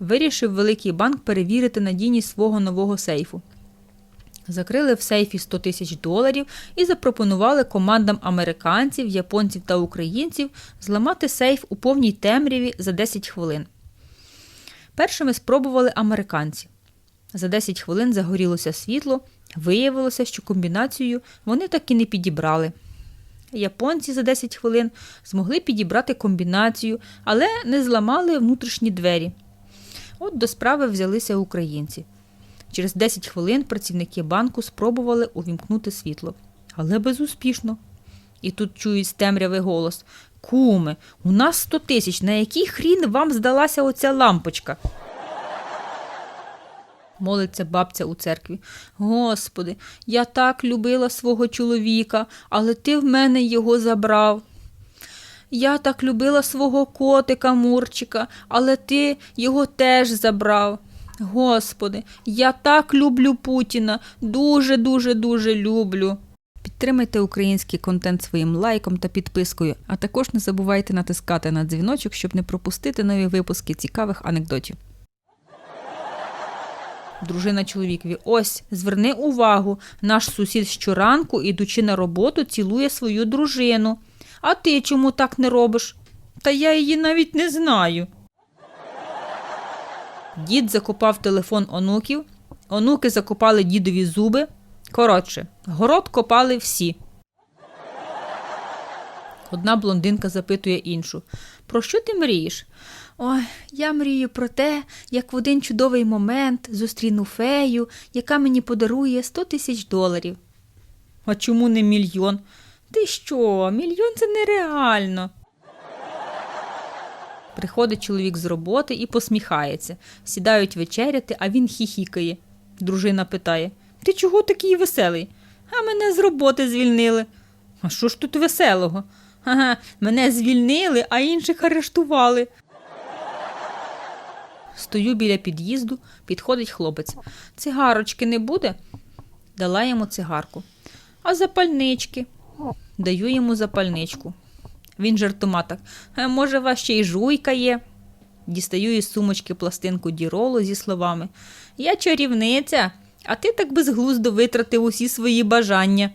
Вирішив великий банк перевірити надійність свого нового сейфу. Закрили в сейфі 100 тисяч доларів і запропонували командам американців, японців та українців зламати сейф у повній темряві за 10 хвилин. Першими спробували американці. За 10 хвилин загорілося світло, виявилося, що комбінацію вони так і не підібрали. Японці за 10 хвилин змогли підібрати комбінацію, але не зламали внутрішні двері. От до справи взялися українці. Через 10 хвилин працівники банку спробували увімкнути світло, але безуспішно. І тут чують з темряви голос: Куме, у нас 100 тисяч, на який хрін вам здалася оця лампочка? Молиться бабця у церкві. Господи, я так любила свого чоловіка, але ти в мене його забрав. Я так любила свого котика Мурчика, але ти його теж забрав. Господи, я так люблю Путіна, дуже, дуже, дуже люблю. Підтримайте український контент своїм лайком та підпискою, а також не забувайте натискати на дзвіночок, щоб не пропустити нові випуски цікавих анекдотів. Дружина чоловікові, ось, зверни увагу, наш сусід щоранку, ідучи на роботу, цілує свою дружину. А ти чому так не робиш? Та я її навіть не знаю. Дід закопав телефон онуків, онуки закопали дідові зуби. Коротше, город копали всі. Одна блондинка запитує іншу: Про що ти мрієш? Ой, я мрію про те, як в один чудовий момент зустріну фею, яка мені подарує 100 тисяч доларів. А чому не мільйон? Ти що, мільйон це нереально. Приходить чоловік з роботи і посміхається. Сідають вечеряти, а він хіхікає. Дружина питає: Ти чого такий веселий? А мене з роботи звільнили. А що ж тут веселого? Ага, мене звільнили, а інших арештували. Стою біля під'їзду, підходить хлопець. Цигарочки не буде? Дала йому цигарку. А запальнички? Даю йому запальничку. Він жартома так. «Е, Може, вас ще й жуйка є? Дістаю із сумочки пластинку діролу зі словами Я чарівниця, а ти так безглуздо витратив усі свої бажання.